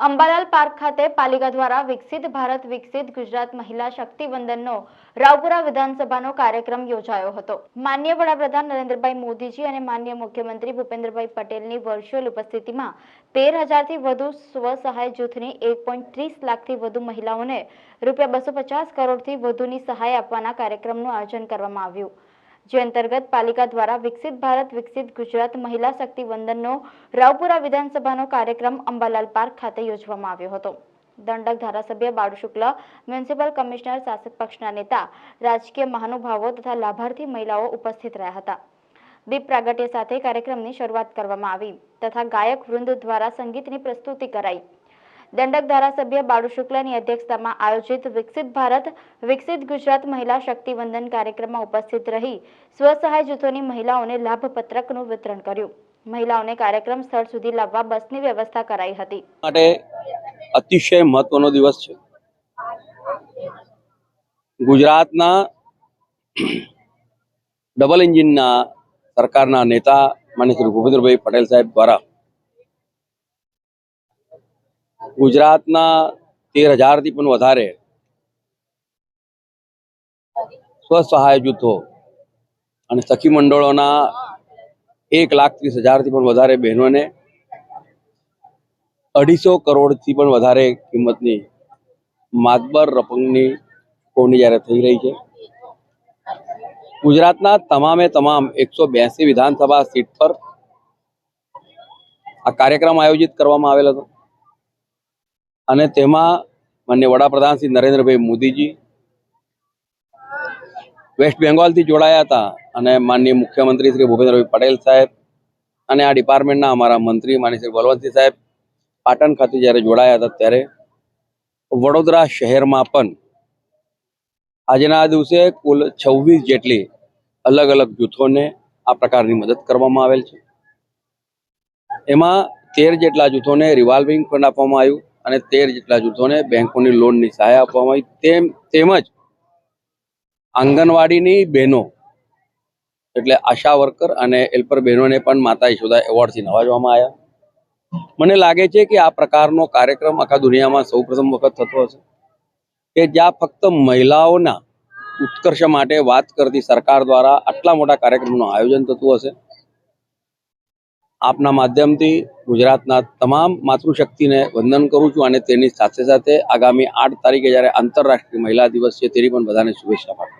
Ambalal park ખાતે પાલિકા દ્વારા વિકસિત ભારત, વિકસિત ગુજરાત મહિલા શક્તિ વંદનનો રાવપુરા વિધાનસભાનો કાર્યક્રમ યોજાયો હતો. માન્ય વડાપ્રધાન નરેન્દ્રભાઈ મોદીજી અને માન્ય મુખ્યમંત્રી ભૂપેન્દ્રભાઈ પટેલની વર્ચ્યુઅલ ઉપસ્થિતિમાં તેર હજારથી વધુ સ્વસહાય જૂથની એક પોઈન્ટ ત્રીસ લાખથી વધુ મહિલાઓને રૂપિયા બસો પચાસ કરોડથી વધુની સહાય આપવાના કાર્યક્રમનું આયોજન કરવામાં આવ્યું. જે અંતર્ગત પાલિકા દ્વારા વિકસિત ભારત, વિકસિત ગુજરાત મહિલા શક્તિ વંદનનો રાવપુરા વિધાનસભાનો કાર્યક્રમ અંબાલાલ પાર્ક ખાતે યોજવામાં આવ્યો હતો. દંડક ધારાસભ્ય બાળુ શુક્લ, મ્યુનિસિપલ કમિશનર શાસક પક્ષના નેતા, રાજકીય મહાનુભાવો તથા લાભાર્થી મહિલાઓ ઉપસ્થિત રહ્યા હતા. દીપ પ્રાગટ્ય સાથે કાર્યક્રમની શરૂઆત કરવામાં આવી તથા ગાયક વૃંદ દ્વારા સંગીતની પ્રસ્તુતિ કરાઈ. દંડક ધારાસભ્ય બાળુ શુક્લાની અધ્યક્ષતામાં આયોજિત વિકસિત ભારત, વિકસિત ગુજરાત મહિલા શક્તિવંદન કાર્યક્રમમાં ઉપસ્થિત રહી સ્વસહાય જૂથોની મહિલાઓને લાભપત્રકનું વિતરણ કર્યું. મહિલાઓને કાર્યક્રમ સ્થળ સુધી લાવવા બસની વ્યવસ્થા કરાઈ હતી. માટે અતિશય મહત્વનો દિવસ છે. ગુજરાતના ડબલ એન્જિનના સરકારના નેતા માન્ય શ્રી ભૂપેન્દ્રભાઈ પટેલ સાહેબ દ્વારા ગુજરાતના તેર હજારથી પણ વધારે સ્વસહાય જૂથો અને સખી મંડળોના એક લાખ ત્રીસ હજારથી પણ વધારે બહેનોને અઢીસો કરોડથી પણ વધારે કિંમતની માતબર રકમની કોની જ્યારે થઈ રહી છે. ગુજરાતના તમામે તમામ એકસો બ્યાસી વિધાનસભા સીટ પર આ કાર્યક્રમ આયોજિત કરવામાં આવેલ હતો. અને તેમાં માન્ય વડાપ્રધાન શ્રી નરેન્દ્રભાઈ મોદીજી વેસ્ટ બેંગોલથી જોડાયા હતા અને માનનીય મુખ્યમંત્રી શ્રી ભૂપેન્દ્રભાઈ પટેલ સાહેબ અને આ ડિપાર્ટમેન્ટના અમારા મંત્રી માન્ય શ્રી બલવંતસિંહ સાહેબ પાટણ ખાતે જ્યારે જોડાયા હતા ત્યારે વડોદરા શહેરમાં પણ આજના દિવસે કુલ છવ્વીસ જેટલી અલગ અલગ જૂથોને આ પ્રકારની મદદ કરવામાં આવેલ છે. એમાં તેર જેટલા જૂથોને રિવાલ્વિંગ ફંડ આપવામાં આવ્યું. અને તેર જેટલા જૂથોને બેંકોની લોનની સહાય આપવામાં આવી. તેમ, તેમજ આંગણવાડીની બહેનો, એટલે આશા વર્કર અને હેલ્પર બહેનોને પણ માતા યશોદા એવોર્ડથી નવાજવામાં આવ્યા. મને લાગે છે કે આ પ્રકારનો કાર્યક્રમ આખા દુનિયામાં સૌ પ્રથમ વખત થતો હશે કે જ્યાં ફક્ત મહિલાઓના ઉત્કર્ષ માટે વાત કરતી સરકાર દ્વારા આટલા મોટા કાર્યક્રમનું આયોજન થતું હશે. આપના માધ્યમથી ગુજરાતના તમામ માતૃશક્તિને વંદન કરું છું અને તેની સાથે સાથે આગામી આઠ તારીખે જ્યારે આંતરરાષ્ટ્રીય મહિલા દિવસ છે, તેની પણ બધાને શુભેચ્છા પાઠવું